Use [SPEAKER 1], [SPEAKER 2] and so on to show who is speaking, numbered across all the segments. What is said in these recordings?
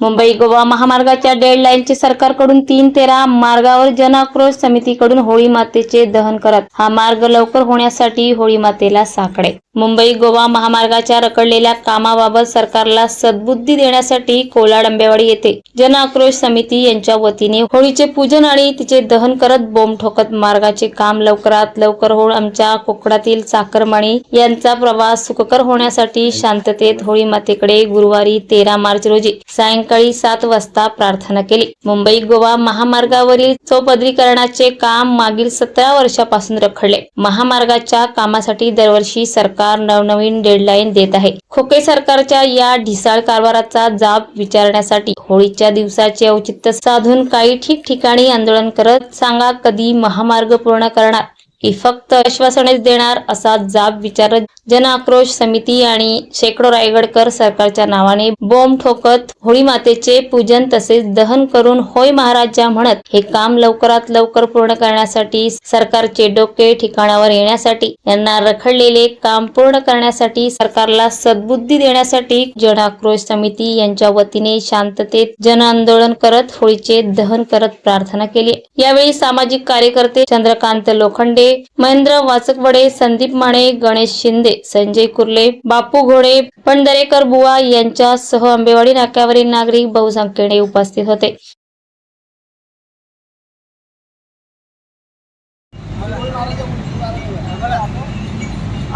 [SPEAKER 1] मुंबई गोवा महामार्गाच्या डेड लाईनचे सरकारकडून तीन तेरा मार्गावर जनआक्रोश समितीकडून होळी मातेचे दहन करत हा मार्ग लवकर होण्यासाठी होळी मातेला साकडे. मुंबई गोवा महामार्गाच्या रखडलेल्या कामाबाबत सरकारला सद्बुद्धी देण्यासाठी कोलाड आंबेवाडी येथे जनआक्रोश समिती यांच्या वतीने होळीचे पूजन आणि तिचे दहन करत बोंब ठोकत मार्गाचे काम लवकरात लवकर होऊन आमच्या कोकणातील चाकरमाणी यांचा प्रवास सुखकर होण्यासाठी शांततेत होळी मातेकडे गुरुवारी तेरा मार्च रोजी सायंकाळी सात वाजता प्रार्थना केली. मुंबई गोवा महामार्गावरील चौपदरीकरणाचे काम मागील सतरा वर्षापासून रखडले. महामार्गाच्या कामासाठी दरवर्षी सरकार नवनवीन डेडलाईन देत आहे. खोके सरकारच्या या ढिसाळ कारभाराचा जाब विचारण्यासाठी होळीच्या दिवसाचे औचित्य साधून काही ठिकठिकाणी आंदोलन करत सांगा कधी महामार्ग पूर्ण करणार. की फक्त आश्वासनेच देणार असा जाब विचारत जनआक्रोश समिती आणि शेकडो रायगडकर सरकारच्या नावाने बोंब ठोकत होळी मातेचे पूजन तसेच दहन करून होय महाराजा म्हणत हे काम लवकरात लवकर पूर्ण करण्यासाठी सरकारचे डोके ठिकाणावर येण्यासाठी यांना रखडलेले काम पूर्ण करण्यासाठी सरकारला सद्बुद्धी देण्यासाठी जनआक्रोश समिती यांच्या वतीने शांततेत जन आंदोलन करत होळीचे दहन करत प्रार्थना केली. यावेळी सामाजिक कार्यकर्ते चंद्रकांत लोखंडे महेंद्र वाचकवडे संदीप माने गणेश शिंदे संजय कुर्ले बापू घोडे पंढरेकर बुवा यांच्यासह आंबेवाडी नाक्यावरील नागरिक बहुसंख्येने उपस्थित होते.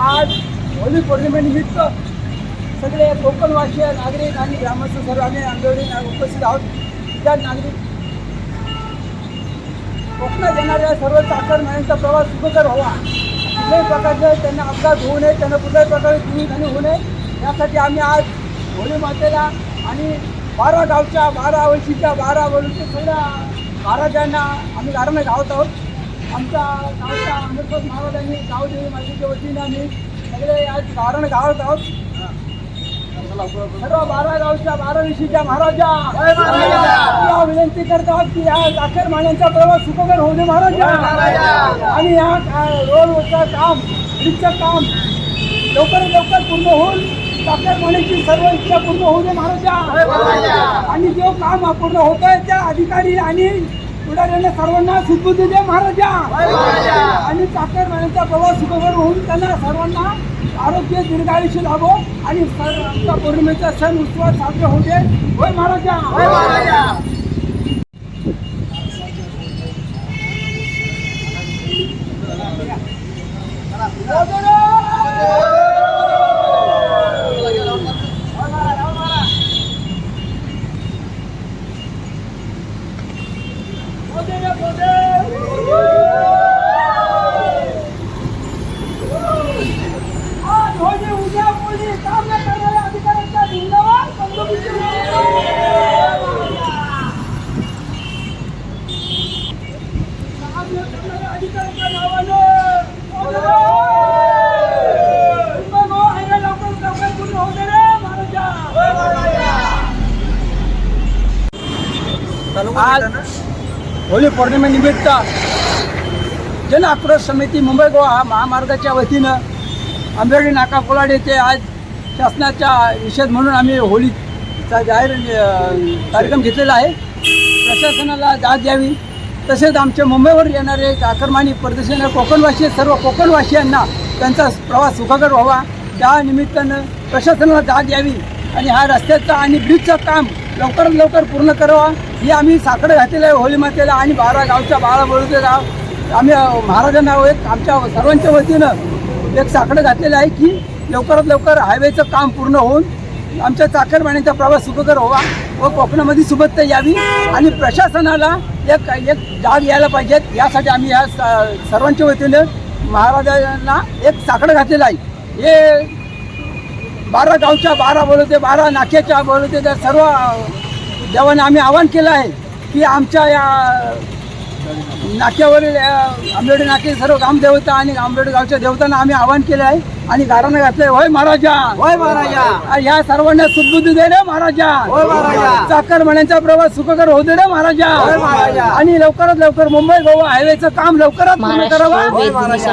[SPEAKER 2] आज होली पौर्णिमेनिमित्त सगळे कोकणवासीय नागरिक आणि ग्रामस्थ सर्व आम्ही आंबेवडी उपस्थित आहोत. त्या नागरिक कोकणात येणाऱ्या सर्व चाकरमान्यांचा प्रवास सुखकर व्हावा. कुठल्याही प्रकारचे त्यांना अपघात होऊ नये त्यांना कुठल्याही प्रकारे जीवितहानी होऊ नये. यासाठी आम्ही आज होळी मातेला आणि बारा गावच्या बारा वर्षीच्या बारा वर्षीच्या सगळ्या महाराजांना आम्ही कारण गावत आहोत. आमच्या गावच्या आंबेडकर महाराजांनी गावदेवी मातेच्या वतीने आम्ही सगळे आज कारण गावत आहोत. सर्व बारा गावच्या बारा विशीच्या महाराजा. या विनंती करतो की या दाखर माण्यांचा प्रवास सुखकर होऊ दे महाराजा. आणि या रोडवरचं काम ब्रिजचं काम लवकरात लवकर पूर्ण होऊन दाखर माण्याची सर्व इच्छा पूर्ण होऊ दे महाराजा. आणि जो काम अपूर्ण होत आहे त्या अधिकारी आणि पुढाऱ्यांना सर्वांना सुखबुद्धी दे महाराजा. आणि चाकर प्रवास सुखकर होऊन त्यांना सर्वांना आरोग्य दीर्घायुष्य लाभो आणि सर पौर्णिमेचा सण उत्सवात साजरे होऊ दे होय महाराजा आज होळी उद्या मुली काम न करणाऱ्या अधिकाऱ्यांच्या धिंगावर बंदुकीची काम न करणाऱ्या अधिकाऱ्यांच्या नावानं मुंबई गोवा हायवे लवकर लवकर पूर्ण होऊ दे रे महाराजा आज होळी पौर्णिमेनिमित्त जन आक्रोश समिती मुंबई गोवा महामार्गाच्या वतीनं आंबेडी नाका कोलाड येथे आज शासनाच्या निषेध म्हणून आम्ही होळीचा जाहीर कार्यक्रम घेतलेला आहे. प्रशासनाला दाद द्यावी. तसेच आमच्या मुंबईवर येणारे आक्रमानी परदेशी कोकणवासी सर्व कोकणवासियांना त्यांचा प्रवास सुखकर व्हावा. त्या निमित्तानं प्रशासनाला दाद द्यावी आणि हा रस्त्याचा आणि ब्रिजचं काम लवकरात लवकर पूर्ण करावा. ही आम्ही साखर घातलेलं आहे होळी मातेला आणि बारा गावच्या बारा बळूचे गाव. आम्ही महाराजांना एक आमच्या सर्वांच्या वतीनं एक साकडं घातलेलं आहे की लवकरात लवकर हायवेचं काम पूर्ण होऊन आमच्या चाकरमान्यांचा प्रवास सुखकर व्हावा व कोकणामध्ये सुबत्ता यावी आणि प्रशासनाला एक एक जाग यायला पाहिजेत यासाठी आम्ही या स- सर्वांच्या वतीनं महाराजांना एक साकडं घातलेलं आहे. हे बारा गावच्या बारा बोलवते बारा नाक्याच्या बोलवते त्या सर्व देवाने आम्ही आवाहन केलं आहे की आमच्या या नाक्यावरील आंबेडी नाके सर्व ग्रामदेवता आणि आंबेडी गावच्या देवतांना आम्ही आवाहन केलं आहे आणि गारानं घातलंय. होय महाराजा.
[SPEAKER 3] होय महाराजा.
[SPEAKER 2] या सर्वांना सुदबुद्धी दे रे महाराजा.
[SPEAKER 3] होय महाराजा.
[SPEAKER 2] चाकर म्हणण्याचा प्रवास सुखकर होऊ दे रे महाराजा.
[SPEAKER 3] होय महाराजा.
[SPEAKER 2] आणि लवकरात लवकर मुंबई गोवा हायवेचं काम लवकरात पूर्ण करावं.
[SPEAKER 3] होय
[SPEAKER 2] महाराजा.